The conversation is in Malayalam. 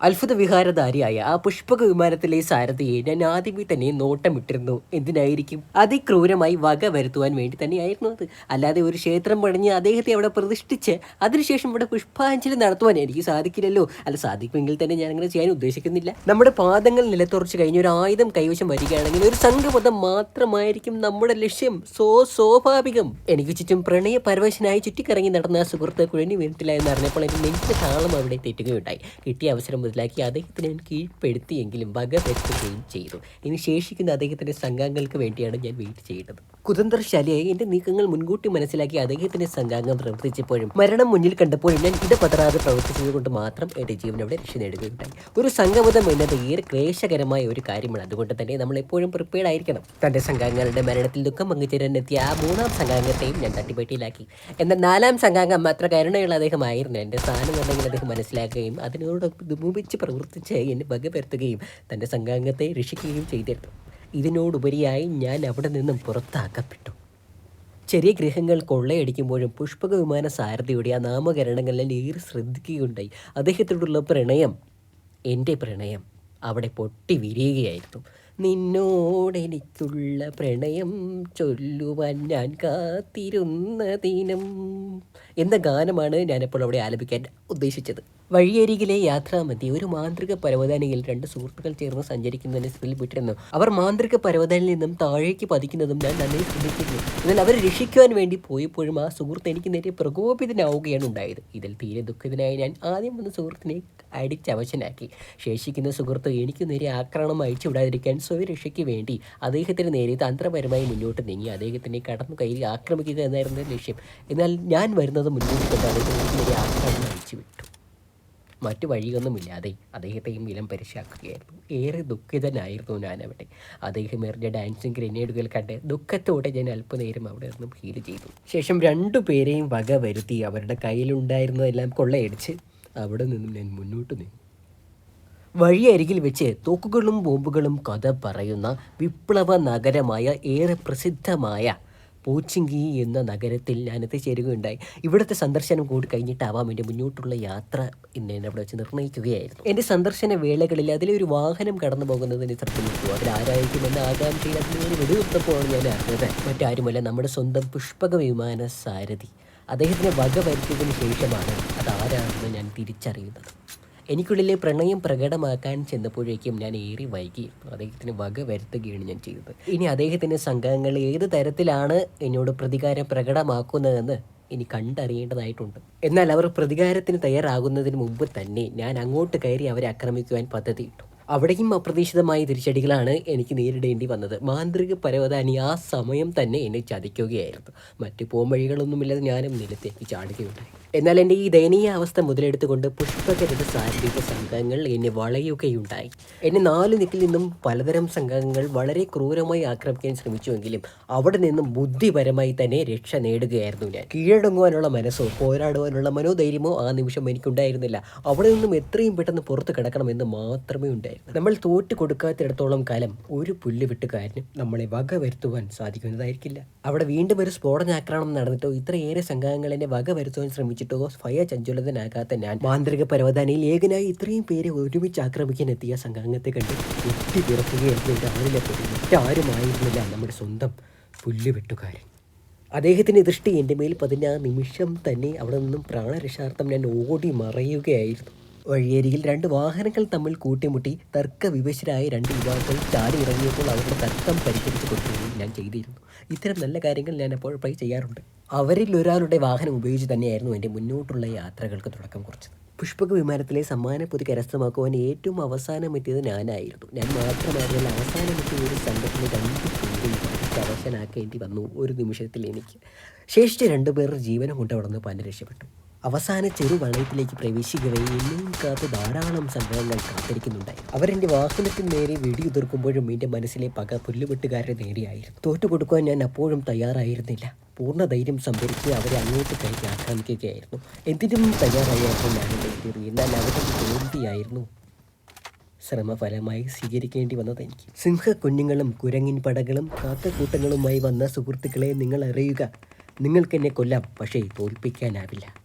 അത്ഭുത വിഹാരധാരിയായ ആ പുഷ്പക വിമാനത്തിലെ സാരഥിയെ ഞാൻ ആദ്യമേ തന്നെ നോട്ടമിട്ടിരുന്നു. എന്തിനായിരിക്കും? അതിക്രൂരമായി വക വരുത്തുവാൻ വേണ്ടി തന്നെയായിരുന്നു അത്. അല്ലാതെ ഒരു ക്ഷേത്രം പണിഞ്ഞ് അദ്ദേഹത്തെ അവിടെ പ്രതിഷ്ഠിച്ച് അതിനുശേഷം ഇവിടെ പുഷ്പാഞ്ജലി നടത്തുവാൻ എനിക്ക് സാധിക്കില്ലല്ലോ. അല്ല സാധിക്കുമെങ്കിൽ തന്നെ ഞാൻ അങ്ങനെ ചെയ്യാൻ ഉദ്ദേശിക്കുന്നില്ല. നമ്മുടെ പാദങ്ങൾ നിലത്തുറച്ച് കഴിഞ്ഞ് ഒരു ആയുധം കൈവശം വരികയാണെങ്കിൽ ഒരു സംഘപഥം മാത്രമായിരിക്കും നമ്മുടെ ലക്ഷ്യം. സോ സ്വാഭാവികം. എനിക്ക് ചുറ്റും പ്രണയ പരവശനായി ചുറ്റിക്കറങ്ങി നടന്ന സുഹൃത്ത് കുഴഞ്ഞു വീണിട്ടില്ല എന്നറിഞ്ഞപ്പോൾ എന്റെ നെഞ്ചിന്റെ താളം അവിടെ തെറ്റുകയുണ്ടായി. കിട്ടിയ അവസരം മുതലാക്കി അദ്ദേഹത്തിനെ കീഴ്പ്പെടുത്തിയെങ്കിലും വകവരുത്തുകയും ചെയ്തു. ഇനി ശേഷിക്കുന്ന അദ്ദേഹത്തിന്റെ സംഘാംഗങ്ങൾക്ക് വേണ്ടിയാണ് ഞാൻ വെയിറ്റ് ചെയ്യേണ്ടത് കുതന്ത്രശാലിയായി എന്റെ നീക്കങ്ങൾ മുൻകൂട്ടി മനസ്സിലാക്കി അദ്ദേഹത്തിന്റെ സംഘാംഗം പ്രവർത്തിച്ചപ്പോഴും മരണം മുന്നിൽ കണ്ടപ്പോഴും ഞാൻ ഇടപെടാതെ പ്രവർത്തിച്ചത് കൊണ്ട് മാത്രം എന്റെ ജീവൻ അവിടെ രക്ഷ നേടുകയുണ്ടായി. ഒരു സംഗമതം എന്നത് ഏറെ ക്ലേശകരമായ ഒരു കാര്യമാണ്. അതുകൊണ്ട് തന്നെ നമ്മൾ എപ്പോഴും പ്രിപ്പയർഡ് ആയിരിക്കണം. തന്റെ സംഘാംഗങ്ങളുടെ മരണത്തിൽ ദുഃഖം പങ്കുചേരാനെത്തിയ ആ മൂന്നാം സംഘാംഗത്തെയും ഞാൻ തട്ടിപ്പെട്ടിയിലാക്കി എന്നാൽ നാലാം സംഘാംഗം മാത്ര കരുണയുള്ള അദ്ദേഹമായിരുന്നു. എന്റെ സ്ഥാനം ഉണ്ടെങ്കിൽ അദ്ദേഹം മനസ്സിലാക്കുകയും അതിനോടൊപ്പം മുമ്പിച്ച് പ്രവർത്തിച്ച് എന്നെ വകവരുത്തുകയും തന്റെ സംഘാംഗത്തെ രക്ഷിക്കുകയും ചെയ്തിരുന്നു. ഇതിനോടുപരിയായി ഞാൻ അവിടെ നിന്നും പുറത്താക്കപ്പെട്ടു. ചെറിയ ഗ്രഹങ്ങൾ കൊള്ളയടിക്കുമ്പോഴും പുഷ്പക വിമാന സാരഥിയുടെ ആ നാമകരണങ്ങളിൽ ഏറെ ശ്രദ്ധിക്കുകയുണ്ടായി. അദ്ദേഹത്തോടുള്ള പ്രണയം എന്റെ പ്രണയം അവിടെ പൊട്ടി വിരിയുകയായിരുന്നു നിന്നോടെനിക്കുള്ള പ്രണയം ചൊല്ലുവാൻ ഞാൻ കാത്തിരുന്ന ദിനം എന്ന ഗാനമാണ് ഞാനിപ്പോൾ അവിടെ ആലപിക്കാൻ ഉദ്ദേശിച്ചത്. വഴിയരികിലെ യാത്രാമധ്യേ ഒരു മാന്ത്രിക പരവതാനിയിൽ രണ്ട് സുഹൃത്തുക്കൾ ചേർന്ന് സഞ്ചരിക്കുന്നതിന് ശ്രദ്ധയിൽപ്പെട്ടിരുന്നു അവർ മാന്ത്രിക പരവതാനിൽ നിന്നും താഴേക്ക് പതിക്കുന്നതും ഞാൻ നന്നായി ശ്രദ്ധിച്ചിരുന്നു. എന്നാൽ അവർ രക്ഷിക്കുവാൻ വേണ്ടി പോയപ്പോഴും ആ സുഹൃത്ത് എനിക്ക് നേരെ പ്രകോപിതനാവുകയാണ് ഉണ്ടായത്. ഇതിൽ തീരെ ദുഃഖിതനായി ഞാൻ ആദ്യം വന്ന സുഹൃത്തിനെ അടിച്ചവശനാക്കി. ശേഷിക്കുന്ന സുഹൃത്ത് എനിക്ക് നേരെ ആക്രമണം അയച്ചു വിടാതിരിക്കാൻ സ്വയരക്ഷയ്ക്ക് വേണ്ടി അദ്ദേഹത്തിന് നേരെ തന്ത്രപരമായി മുന്നോട്ട് നീങ്ങി. അദ്ദേഹത്തിനെ കടന്നു കയ്യിൽ ആക്രമിക്കുക എന്നായിരുന്നു ലക്ഷ്യം. എന്നാൽ ഞാൻ വരുന്നത് മുന്നോട്ട് കൊണ്ട് അദ്ദേഹത്തിന് നേരെ ആക്രമണം അയച്ചു വിട്ടു. മറ്റു വഴിയൊന്നുമില്ലാതെ അദ്ദേഹത്തെയും ഇലം പരിശാക്കുകയായിരുന്നു. ഏറെ ദുഃഖിതനായിരുന്നു ഞാൻ അവിടെ അദ്ദേഹം എറിഞ്ഞ ഡാൻസിങ് ഗ്രനേഡുകൾ കണ്ട് ദുഃഖത്തോടെ ഞാൻ അല്പനേരം അവിടെ നിന്നും ഫീൽ ചെയ്തു. ശേഷം രണ്ടു പേരെയും വക വരുത്തി അവരുടെ കയ്യിലുണ്ടായിരുന്നതെല്ലാം കൊള്ളയടിച്ച് അവിടെ നിന്നും ഞാൻ മുന്നോട്ട് നീങ്ങി. വഴിയരികിൽ വെച്ച് തോക്കുകളും ബോംബുകളും കഥ പറയുന്ന വിപ്ലവ നഗരമായ ഏറെ പ്രസിദ്ധമായ പോച്ചിങ്കി എന്ന നഗരത്തിൽ ഞാൻ എത്തിച്ചേരുകയുണ്ടായി ഇവിടുത്തെ സന്ദർശനം കൂടി കഴിഞ്ഞിട്ടാവാം എന്റെ മുന്നോട്ടുള്ള യാത്ര എന്നെ അവിടെ വെച്ച് നിർണയിക്കുകയായിരുന്നു എന്റെ സന്ദർശന വേളകളിൽ അതിലൊരു വാഹനം കടന്നു പോകുന്നതിന് ശ്രദ്ധിച്ചു അതിൽ ആരായിരിക്കുമെന്ന ആകാംക്ഷയിൽ അതിനൊരു വെടിവെത്തപ്പോഴാണ് ഞാൻ അറിഞ്ഞത് മറ്റാരുമല്ല നമ്മുടെ സ്വന്തം പുഷ്പക വിമാന സാരഥി. അദ്ദേഹത്തിനെ വക വരുത്തിയതിന് ശേഷമാണ് അത് ആരാണെന്ന് ഞാൻ തിരിച്ചറിയുന്നത്. എനിക്കുള്ളിലെ പ്രണയം പ്രകടമാക്കാൻ ചെന്നപ്പോഴേക്കും ഞാൻ ഏറി വൈകി. അദ്ദേഹത്തിന് വക വരുത്തുകയാണ് ഞാൻ ചെയ്തത്. ഇനി അദ്ദേഹത്തിന്റെ സംഘങ്ങൾ ഏത് തരത്തിലാണ് എന്നോട് പ്രതികാരം പ്രകടമാക്കുന്നതെന്ന് ഇനി കണ്ടറിയേണ്ടതായിട്ടുണ്ട്. എന്നാൽ അവർ പ്രതികാരത്തിന് തയ്യാറാകുന്നതിന് മുമ്പ് തന്നെ ഞാൻ അങ്ങോട്ട് കയറി അവരെ ആക്രമിക്കുവാൻ പദ്ധതിയിട്ടു. അവിടെയും അപ്രതീക്ഷിതമായ തിരിച്ചടികളാണ് എനിക്ക് നേരിടേണ്ടി വന്നത്. മാന്ത്രിക പരവതാനി ആ സമയം തന്നെ എന്നെ ചതിക്കുകയായിരുന്നു. മറ്റു പോംവഴികളൊന്നുമില്ലാതെ ഞാനും നിലത്തേക്ക് ചാടുകയുണ്ടായി. എന്നാൽ എന്റെ ഈ ദയനീയ അവസ്ഥ മുതലെടുത്തുകൊണ്ട് പുഷ്പകരത സാരഥിക സംഘങ്ങൾ എന്നെ വളയുകയുണ്ടായി. എന്നെ നാല് നിക്കിൽ നിന്നും പലതരം സംഘങ്ങൾ വളരെ ക്രൂരമായി ആക്രമിക്കാൻ ശ്രമിച്ചുവെങ്കിലും അവിടെ നിന്നും ബുദ്ധിപരമായി തന്നെ രക്ഷ നേടുകയായിരുന്നു ഞാൻ. കീഴടങ്ങുവാനുള്ള മനസ്സോ പോരാടുവാനുള്ള മനോധൈര്യമോ ആ നിമിഷം എനിക്കുണ്ടായിരുന്നില്ല. അവിടെ നിന്നും എത്രയും പെട്ടെന്ന് പുറത്ത് കിടക്കണമെന്ന് മാത്രമേ ഉണ്ടായിരുന്നു നമ്മൾ തോറ്റു കൊടുക്കാത്തിടത്തോളം കാലം ഒരു പുല്ല് വിട്ടുകാരനും നമ്മളെ വക വരുത്തുവാൻ സാധിക്കുന്നതായിരിക്കില്ല. അവിടെ വീണ്ടും ഒരു സ്ഫോടനാക്രമണം നടന്നിട്ടോ ഇത്രയേറെ സംഘങ്ങൾ എന്നെ വക വരുത്തുവാൻ ശ്രമിച്ചിട്ടോ സ്വയ ചഞ്ചുലതനാകാത്ത ഞാൻ മാന്ത്രിക പരവതാനിയിൽ ഏകനായി ഇത്രയും പേരെ ഒരുമിച്ച് ആക്രമിക്കാൻ എത്തിയ സംഘാംഗത്തെ കണ്ട് എത്തി പിറക്കുകയായിരുന്നു രാവിലെ മറ്റാരുമായിരുന്നില്ല നമ്മുടെ സ്വന്തം പുല്ല് വെട്ടുകാരൻ. അദ്ദേഹത്തിന്റെ ദൃഷ്ടി എന്റെ മേൽ പതിഞ്ഞ നിമിഷം തന്നെ അവിടെ നിന്നും പ്രാണരക്ഷാർത്ഥം ഞാൻ ഓടി മറയുകയായിരുന്നു. വഴിയരികിൽ രണ്ട് വാഹനങ്ങൾ തമ്മിൽ കൂട്ടിമുട്ടി തർക്ക വിവശരായ രണ്ട് യുവാക്കൾ ചാടി ഇറങ്ങിയപ്പോൾ അവരുടെ തർക്കം പരിഹരിച്ചു കൊടുക്കുകയും ഞാൻ ചെയ്തിരുന്നു. ഇത്തരം നല്ല കാര്യങ്ങൾ ഞാൻ എപ്പോഴും ചെയ്യാറുണ്ട്. അവരിൽ ഒരാളുടെ വാഹനം ഉപയോഗിച്ച് തന്നെയായിരുന്നു എന്റെ മുന്നോട്ടുള്ള യാത്രകൾക്ക് തുടക്കം കുറിച്ചത്. പുഷ്പക വിമാനത്തിലെ സമ്മാന സമ്മാനപ്പൊതി കരസ്ഥമാക്കുവാൻ ഏറ്റവും അവസാനം എത്തിയത് ഞാനായിരുന്നു. ഞാൻ മാത്രമായിരുന്നില്ല അവസാനം എത്തിയ ഒരു സംഘത്തിലെ രണ്ട് പേരെയും അവശനാക്കേണ്ടി വന്നു ഒരു നിമിഷത്തിൽ എനിക്ക്. ശേഷിച്ച രണ്ടുപേർ ജീവനം കൊണ്ടവിടുന്ന് നിന്ന് രക്ഷപ്പെട്ടു. അവസാന ചെറു ചെറുവളയത്തിലേക്ക് പ്രവേശിക്കവേ എന്നെയും കാത്ത് ധാരാളം സംഭവങ്ങൾ കാത്തിരിക്കുന്നുണ്ടായി. അവരെന്റെ വാഹനത്തിന് നേരെ വെടിയുതിർക്കുമ്പോഴും എന്റെ മനസ്സിലെ പക പുല്ലുവെട്ടുകാരുടെ നേരെയായിരുന്നു. തോറ്റുകൊടുക്കുവാൻ ഞാൻ അപ്പോഴും തയ്യാറായിരുന്നില്ല. പൂർണ ധൈര്യം സംഭരിച്ച് അവരെ അങ്ങോട്ട് കയറ്റി ആക്രമിക്കുകയായിരുന്നു. എന്തിനും തയ്യാറായിരുന്നു ഞാൻ എത്തിയത് എന്നാൽ അവരുടെ തോൽവിയായിരുന്നു ശ്രമഫലമായി സ്വീകരിക്കേണ്ടി വന്നത് എനിക്ക്. സിംഹ കുഞ്ഞുങ്ങളും കുരങ്ങിൻ പടകളും കാക്കക്കൂട്ടങ്ങളുമായി വന്ന സുഹൃത്തുക്കളെ നിങ്ങൾ അറിയുക നിങ്ങൾക്കെന്നെ കൊല്ലാം പക്ഷേ തോൽപ്പിക്കാനാവില്ല.